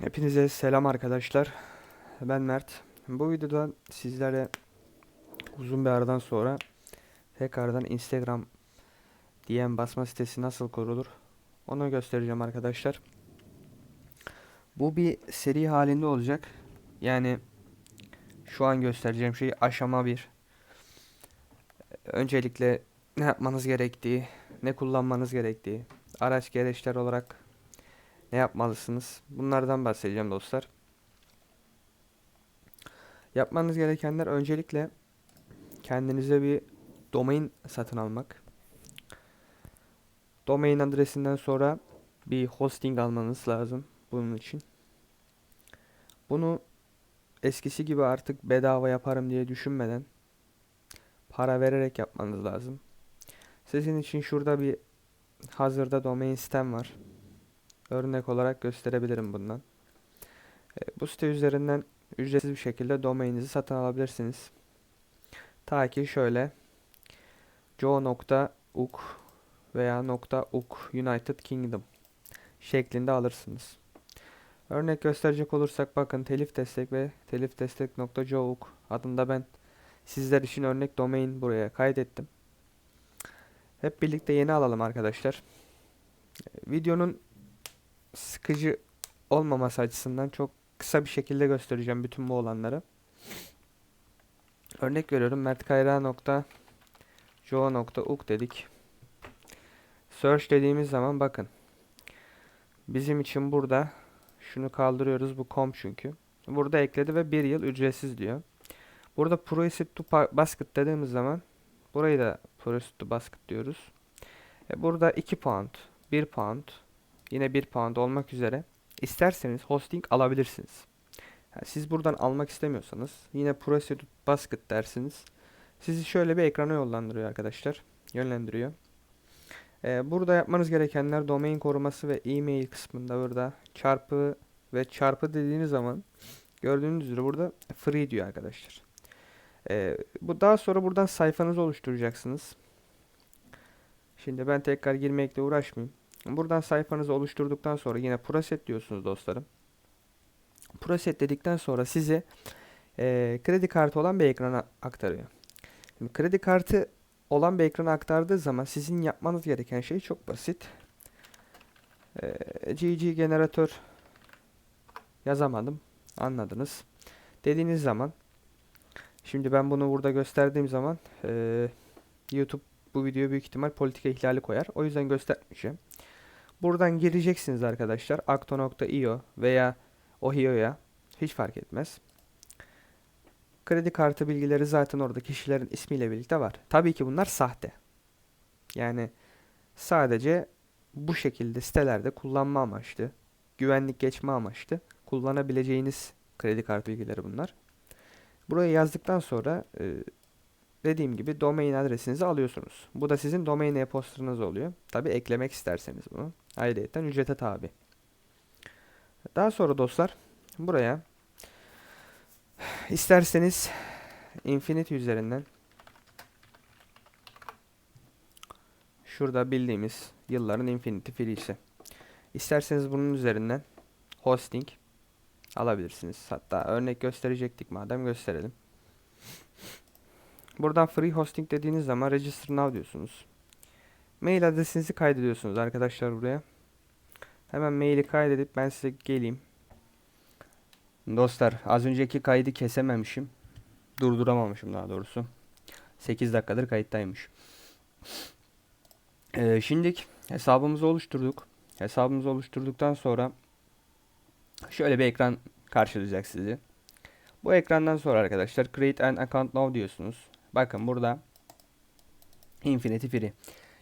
Hepinize selam arkadaşlar. Ben Mert. Bu videoda sizlere uzun bir aradan sonra tekrardan Instagram DM basma sitesi nasıl kurulur onu göstereceğim arkadaşlar. Bu bir seri halinde olacak. Yani şu an göstereceğim şey aşama 1. Öncelikle ne yapmanız gerektiği, ne kullanmanız gerektiği, araç gereçler olarak ne yapmalısınız? Bunlardan bahsedeceğim dostlar. Yapmanız gerekenler öncelikle kendinize bir domain satın almak. Domain adresinden sonra bir hosting almanız lazım bunun için. Bunu eskisi gibi artık bedava yaparım diye düşünmeden para vererek yapmanız lazım. Sizin için şurada bir hazırda domain sitem var. Örnek olarak gösterebilirim bundan. E, bu site üzerinden ücretsiz bir şekilde domaininizi satın alabilirsiniz. Ta ki şöyle jo.uk veya .uk United Kingdom şeklinde alırsınız. Örnek gösterecek olursak bakın telif destek ve telif destek.jouk adında ben sizler için örnek domain buraya kaydettim. Hep birlikte yeni alalım arkadaşlar. E, Videonun sıkıcı olmaması açısından çok kısa bir şekilde göstereceğim bütün bu olanları. Örnek veriyorum mertkayra.jo.uk dedik. Search dediğimiz zaman bakın. Bizim için burada şunu kaldırıyoruz bu com çünkü. Burada ekledi ve bir yıl ücretsiz diyor. Burada Proceed to Basket dediğimiz zaman burayı da Proceed to Basket diyoruz. E burada 2 pound, 1 pound, yine 1 pound olmak üzere isterseniz hosting alabilirsiniz. Yani siz buradan almak istemiyorsanız yine Proceed Basket dersiniz. Sizi şöyle bir ekrana yollandırıyor arkadaşlar. Yönlendiriyor. Ee, burada yapmanız gerekenler domain koruması ve e-mail kısmında burada çarpı ve çarpı dediğiniz zaman gördüğünüz üzere burada free diyor arkadaşlar. Ee, bu daha sonra buradan sayfanızı oluşturacaksınız. Şimdi ben tekrar girmekle uğraşmayayım. Buradan sayfanızı oluşturduktan sonra yine preset diyorsunuz dostlarım. Preset dedikten sonra size eee, kredi kartı olan bir ekrana aktarıyor. Şimdi kredi kartı olan bir ekrana aktardığı zaman sizin yapmanız gereken şey çok basit. Eee, GG generatör yazamadım. Anladınız. Dediğiniz zaman şimdi ben bunu burada gösterdiğim zaman eee, YouTube bu videoya büyük ihtimal politika ihlali koyar. O yüzden göstermeyeceğim. Buradan gireceksiniz arkadaşlar. Acto.io veya Ohio'ya hiç fark etmez. Kredi kartı bilgileri zaten orada kişilerin ismiyle birlikte var. Tabii ki bunlar sahte. Yani sadece bu şekilde sitelerde kullanma amaçlı, güvenlik geçme amaçlı kullanabileceğiniz kredi kartı bilgileri bunlar. Buraya yazdıktan sonra e, dediğim gibi domain adresinizi alıyorsunuz. Bu da sizin domain e-postanız oluyor. Tabi eklemek isterseniz bunu. Ayrıyeten ücrete tabi. Daha sonra dostlar buraya isterseniz Infinity üzerinden şurada bildiğimiz yılların Infinity Free'si. İsterseniz bunun üzerinden hosting alabilirsiniz. Hatta örnek gösterecektik madem gösterelim. Buradan free hosting dediğiniz zaman register now diyorsunuz. Mail adresinizi kaydediyorsunuz arkadaşlar buraya. Hemen maili kaydedip ben size geleyim. Dostlar az önceki kaydı kesememişim. Durduramamışım daha doğrusu. 8 dakikadır kayıttaymış. Ee, şimdi hesabımızı oluşturduk. Hesabımızı oluşturduktan sonra şöyle bir ekran karşılayacak sizi. Bu ekrandan sonra arkadaşlar create an account now diyorsunuz. Bakın burada Infinity Free.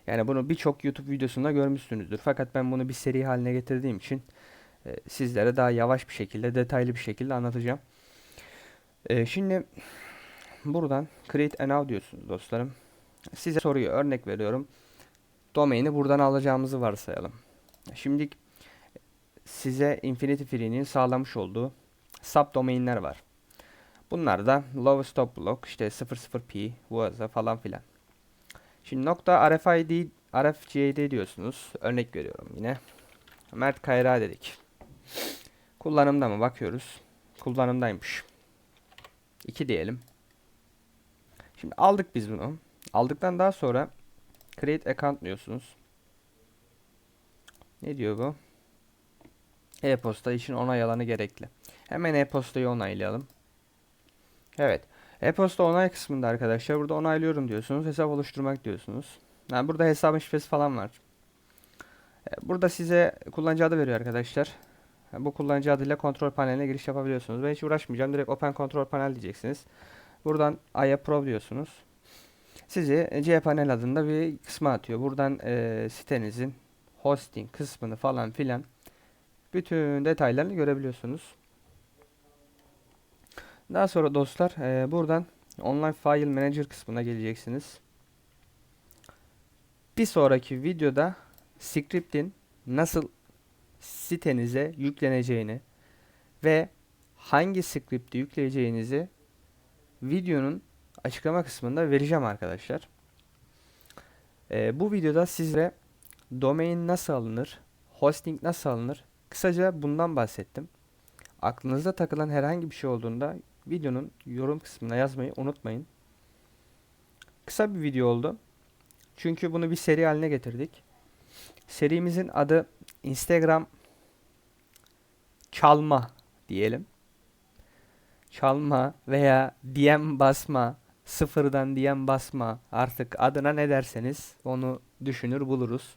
Yani bunu birçok YouTube videosunda görmüşsünüzdür. Fakat ben bunu bir seri haline getirdiğim için e, sizlere daha yavaş bir şekilde, detaylı bir şekilde anlatacağım. E, şimdi buradan Create an Now diyorsunuz dostlarım. Size soruyor. Örnek veriyorum. Domaini buradan alacağımızı varsayalım. Şimdi size Infinity Free'nin sağlamış olduğu subdomainler var. Bunlar da low stop block işte 00p, Waza falan filan. Şimdi nokta RFID, RFCD diyorsunuz. Örnek veriyorum yine. Mert Kayra dedik. Kullanımda mı bakıyoruz. Kullanımdaymış. 2 diyelim. Şimdi aldık biz bunu. Aldıktan daha sonra create account diyorsunuz. Ne diyor bu? E-posta için onay alanı gerekli. Hemen e-postayı onaylayalım. Evet. E-posta onay kısmında arkadaşlar burada onaylıyorum diyorsunuz. Hesap oluşturmak diyorsunuz. Yani burada hesabın şifresi falan var. E, Burada size kullanıcı adı veriyor arkadaşlar. E, Bu kullanıcı adıyla kontrol paneline giriş yapabiliyorsunuz. Ben hiç uğraşmayacağım. Direkt Open Control Panel diyeceksiniz. Buradan Aya Pro diyorsunuz. Sizi C panel adında bir kısma atıyor. Buradan e, sitenizin hosting kısmını falan filan bütün detaylarını görebiliyorsunuz. Daha sonra dostlar e, buradan Online File Manager kısmına geleceksiniz. Bir sonraki videoda script'in nasıl sitenize yükleneceğini ve hangi script'i yükleyeceğinizi videonun açıklama kısmında vereceğim arkadaşlar. Ee, bu videoda sizlere domain nasıl alınır, hosting nasıl alınır, kısaca bundan bahsettim. Aklınızda takılan herhangi bir şey olduğunda videonun yorum kısmına yazmayı unutmayın. Kısa bir video oldu. Çünkü bunu bir seri haline getirdik. Serimizin adı Instagram çalma diyelim. Çalma veya DM basma, sıfırdan DM basma artık adına ne derseniz onu düşünür buluruz.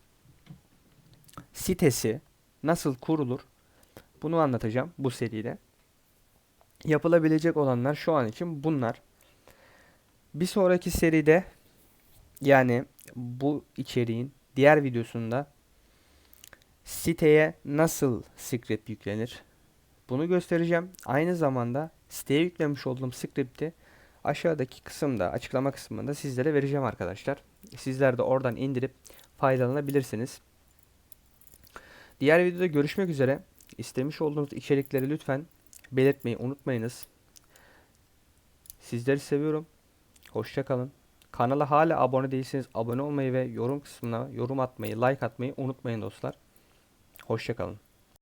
Sitesi nasıl kurulur bunu anlatacağım bu seride. Yapılabilecek olanlar şu an için bunlar. Bir sonraki seride yani bu içeriğin diğer videosunda siteye nasıl script yüklenir bunu göstereceğim. Aynı zamanda siteye yüklemiş olduğum script'i aşağıdaki kısımda açıklama kısmında sizlere vereceğim arkadaşlar. Sizler de oradan indirip faydalanabilirsiniz. Diğer videoda görüşmek üzere. İstemiş olduğunuz içerikleri lütfen belirtmeyi unutmayınız. Sizleri seviyorum. Hoşça kalın. Kanala hala abone değilseniz abone olmayı ve yorum kısmına yorum atmayı, like atmayı unutmayın dostlar. Hoşça kalın.